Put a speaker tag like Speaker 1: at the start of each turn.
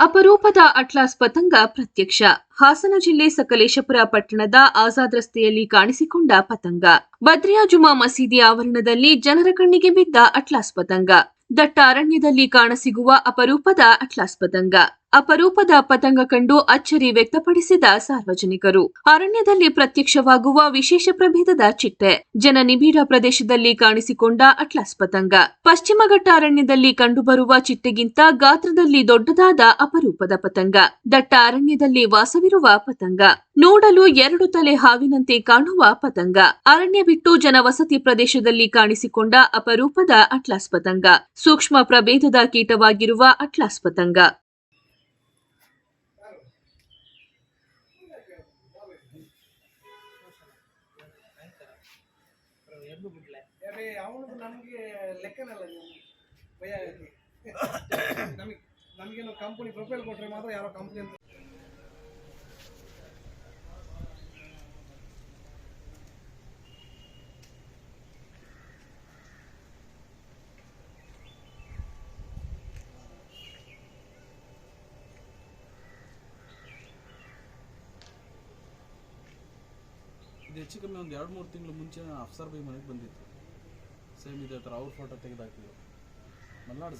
Speaker 1: ಅಪರೂಪದ ಅಟ್ಲಾಸ್ ಪತಂಗ ಪ್ರತ್ಯಕ್ಷ. ಹಾಸನ ಜಿಲ್ಲೆ ಸಕಲೇಶಪುರ ಪಟ್ಟಣದ ಆಜಾದ್ ರಸ್ತೆಯಲ್ಲಿ ಕಾಣಿಸಿಕೊಂಡ ಪತಂಗ. ಬದ್ರಿಯಾ ಜುಮಾ ಮಸೀದಿ ಆವರಣದಲ್ಲಿ ಜನರ ಕಣ್ಣಿಗೆ ಬಿದ್ದ ಅಟ್ಲಾಸ್ ಪತಂಗ. ದಟ್ಟ ಅರಣ್ಯದಲ್ಲಿ ಕಾಣಸಿಗುವ ಅಪರೂಪದ ಅಟ್ಲಾಸ್ ಪತಂಗ. ಅಪರೂಪದ ಪತಂಗ ಕಂಡು ಅಚ್ಚರಿ ವ್ಯಕ್ತಪಡಿಸಿದ ಸಾರ್ವಜನಿಕರು. ಅರಣ್ಯದಲ್ಲಿ ಪ್ರತ್ಯಕ್ಷವಾಗುವ ವಿಶೇಷ ಪ್ರಭೇದದ ಚಿಟ್ಟೆ. ಜನನಿಬಿಡ ಪ್ರದೇಶದಲ್ಲಿ ಕಾಣಿಸಿಕೊಂಡ ಅಟ್ಲಾಸ್ ಪತಂಗ. ಪಶ್ಚಿಮ ಘಟ್ಟ ಅರಣ್ಯದಲ್ಲಿ ಕಂಡುಬರುವ ಚಿಟ್ಟೆಗಿಂತ ಗಾತ್ರದಲ್ಲಿ ದೊಡ್ಡದಾದ ಅಪರೂಪದ ಪತಂಗ. ದಟ್ಟ ಅರಣ್ಯದಲ್ಲಿ ವಾಸವಿರುವ ಪತಂಗ. ನೋಡಲು ಎರಡು ತಲೆ ಹಾವಿನಂತೆ ಕಾಣುವ ಪತಂಗ. ಅರಣ್ಯ ಬಿಟ್ಟು ಜನವಸತಿ ಪ್ರದೇಶದಲ್ಲಿ ಕಾಣಿಸಿಕೊಂಡ ಅಪರೂಪದ ಅಟ್ಲಾಸ್ ಪತಂಗ. ಸೂಕ್ಷ್ಮ ಪ್ರಭೇದದ ಕೀಟವಾಗಿರುವ ಅಟ್ಲಾಸ್ ಪತಂಗ.
Speaker 2: ಅರೆ ಅವನು ನಮಗೆ ಲೆಕ್ಕನಲ್ಲ ನೀವು. ಭಯ ಆಗುತ್ತೆ ನಮಗೆ ನಮಗೇನು ಕಂಪನಿ ಪ್ರೊಫೈಲ್ ಕೊಟ್ಟರೆ ಮಾತ್ರ ಯಾರೋ ಕಂಪ್ನಿ ಅಂತ
Speaker 3: ಇದು ಹೆಚ್ಚು ಕಮ್ಮಿ ಒಂದು ಎರಡು ಮೂರು ತಿಂಗಳು ಮುಂಚೆ ಅಫ್ಸರ್ ಬೈ ಮನೆಗೆ ಬಂದಿತ್ತು. ಸೇಮ್ ಇದೇ ಥರ ಅವ್ರ ಫೋಟೋ ತೆಗೆದಾಕಿದ್ರು ಮಲ್ನಾಡು